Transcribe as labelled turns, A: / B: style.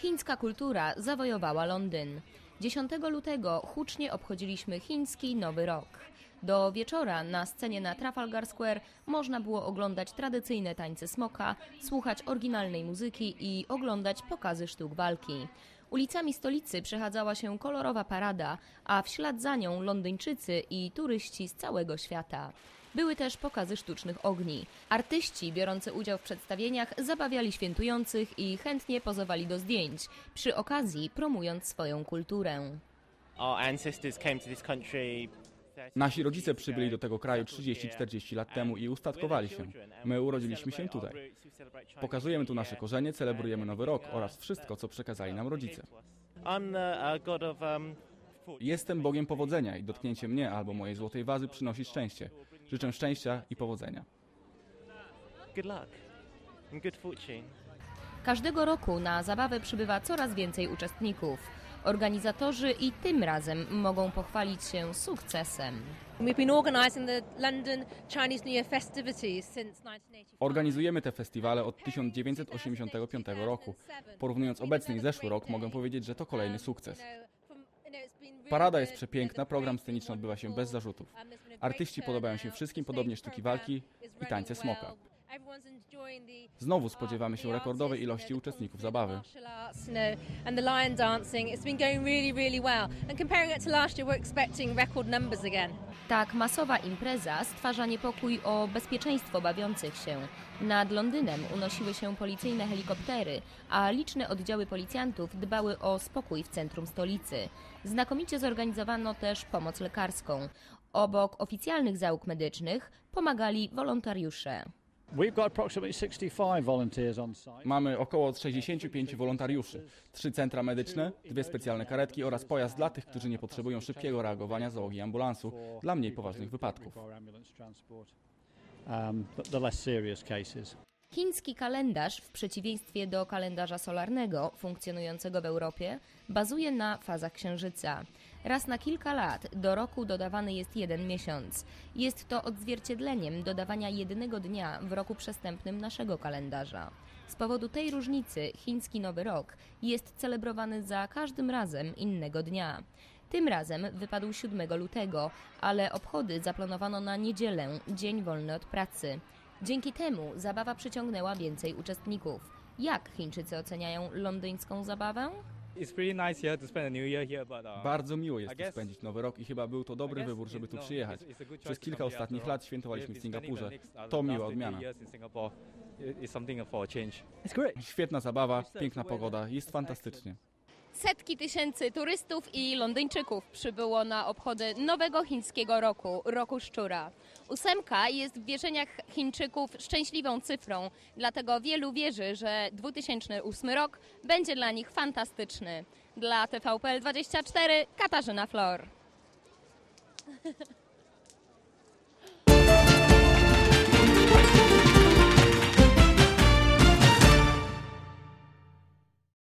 A: Chińska kultura zawojowała Londyn. 10 lutego hucznie obchodziliśmy chiński Nowy Rok. Do wieczora na scenie na Trafalgar Square można było oglądać tradycyjne tańce smoka, słuchać oryginalnej muzyki i oglądać pokazy sztuk walki. Ulicami stolicy przechadzała się kolorowa parada, a w ślad za nią Londyńczycy i turyści z całego świata. Były też pokazy sztucznych ogni. Artyści biorący udział w przedstawieniach zabawiali świętujących i chętnie pozowali do zdjęć, przy okazji promując swoją kulturę.
B: Our ancestors came to this country. 30
C: Nasi rodzice przybyli do tego kraju 30-40 lat temu i ustatkowali się. My urodziliśmy się tutaj. Pokazujemy tu nasze korzenie, celebrujemy Nowy Rok oraz wszystko, co przekazali nam rodzice.
B: Um.
C: Jestem Bogiem powodzenia i dotknięcie mnie albo mojej złotej wazy przynosi szczęście. Życzę szczęścia i powodzenia.
B: good luck and good fortune.
A: Każdego roku na zabawę przybywa coraz więcej uczestników. Organizatorzy i tym razem mogą pochwalić się sukcesem.
D: We've been organising the London Chinese New Year festivities since 1985.
C: Organizujemy te festiwale od 1985 roku. Porównując obecny i zeszły rok, mogę powiedzieć, że to kolejny sukces. Parada jest przepiękna, program sceniczny odbywa się bez zarzutów. Artyści podobają się wszystkim, podobnie sztuki walki i tańce smoka. Znowu spodziewamy się rekordowej ilości uczestników zabawy.
A: Tak masowa impreza stwarza niepokój o bezpieczeństwo bawiących się. Nad Londynem unosiły się policyjne helikoptery, a liczne oddziały policjantów dbały o spokój w centrum stolicy. Znakomicie zorganizowano też pomoc lekarską. Obok oficjalnych załóg medycznych pomagali wolontariusze.
E: We've got approximately 65 volunteers on site.
C: Mamy około 65 wolontariuszy, trzy centra medyczne, dwie specjalne karetki oraz pojazd dla tych, którzy nie potrzebują szybkiego reagowania załogi ambulansu dla mniej poważnych wypadków.
E: Um, the, the less serious cases.
A: Chiński kalendarz, w przeciwieństwie do kalendarza solarnego funkcjonującego w Europie, bazuje na fazach księżyca. Raz na kilka lat do roku dodawany jest jeden miesiąc. Jest to odzwierciedleniem dodawania jednego dnia w roku przestępnym naszego kalendarza. Z powodu tej różnicy chiński Nowy Rok jest celebrowany za każdym razem innego dnia. Tym razem wypadł 7 lutego, ale obchody zaplanowano na niedzielę, dzień wolny od pracy. Dzięki temu zabawa przyciągnęła więcej uczestników. Jak Chińczycy oceniają londyńską zabawę?
F: Uh,
C: Bardzo miło jest tu spędzić Nowy Rok i chyba był to dobry wybór, żeby tu
F: no,
C: przyjechać. Przez kilka ostatnich lat
F: all.
C: świętowaliśmy w Singapurze.
F: uh,
C: To miła
F: 50
C: odmiana. Świetna zabawa, piękna pogoda, jest fantastycznie.
A: Setki tysięcy turystów i Londyńczyków przybyło na obchody nowego chińskiego roku, roku szczura. Ósemka jest w wierzeniach Chińczyków szczęśliwą cyfrą, dlatego wielu wierzy, że 2008 rok będzie dla nich fantastyczny. Dla TVPL 24 Katarzyna Flor.